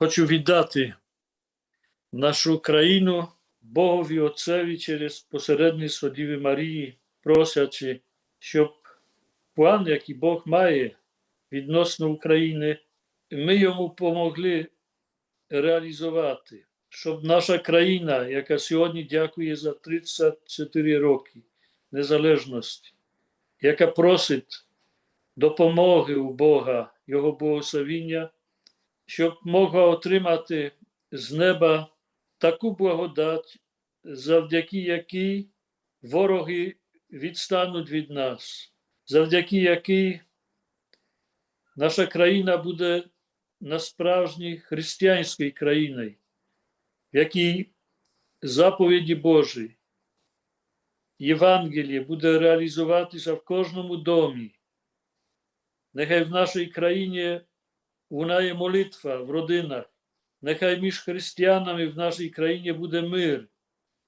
Хочу віддати нашу країну Богові Отцеві через посередництво Діви Марії, просячи, щоб план, який Бог має відносно України, ми йому помогли реалізувати, щоб наша країна, яка сьогодні дякує за 34 роки незалежності, яка просить допомоги у Бога, Його благословіння, щоб могла отримати з неба таку благодать, завдяки якій вороги відстануть від нас, завдяки якій наша країна буде насправжній християнською країною, в якій заповіді Божі, Євангеліє буде реалізуватися в кожному домі. Нехай в нашій країні лунає молитва в родинах. Нехай між християнами в нашій країні буде мир.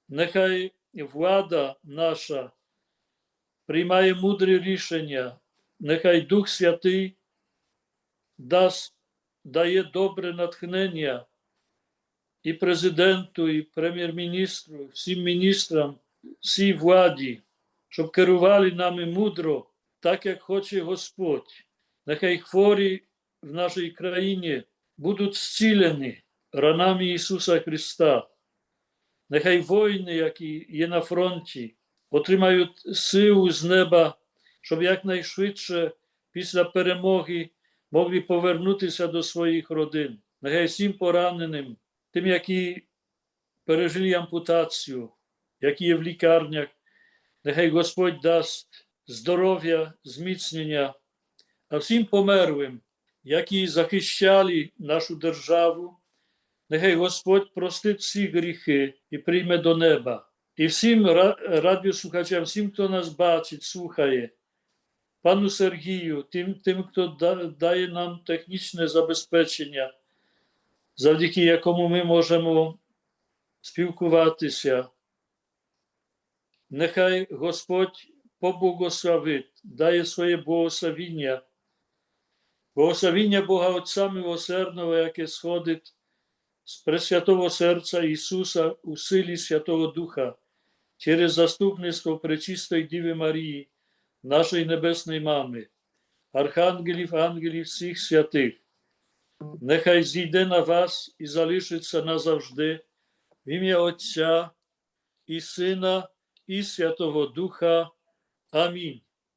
Нехай влада наша приймає мудрі рішення. Нехай Дух Святий дасть, дає добре натхнення і президенту, і прем'єр-міністру, всім міністрам, всій владі, щоб керували нами мудро, так як хоче Господь. Нехай хворі в нашій країні будуть зцілені ранами Ісуса Христа. Нехай воїни, які є на фронті, отримають силу з неба, щоб якнайшвидше після перемоги могли повернутися до своїх родин. Нехай всім пораненим, тим, які пережили ампутацію, які є в лікарнях, нехай Господь дасть здоров'я, зміцнення, а всім померлим, які захищали нашу державу, нехай Господь простить всі гріхи і прийме до неба. І всім радіослухачам, всім, хто нас бачить, слухає, пану Сергію, тим, тим хто дає нам технічне забезпечення, завдяки якому ми можемо спілкуватися. Нехай Господь поблагословить, дає своє благословіння, благословіння Бога Отця Милосердного, яке сходить з Пресвятого Серця Ісуса у силі Святого Духа через заступництво Пречистої Діви Марії, нашої Небесної Мами, архангелів, ангелів, всіх святих. Нехай зійде на вас і залишиться назавжди в ім'я Отця і Сина і Святого Духа. Амінь.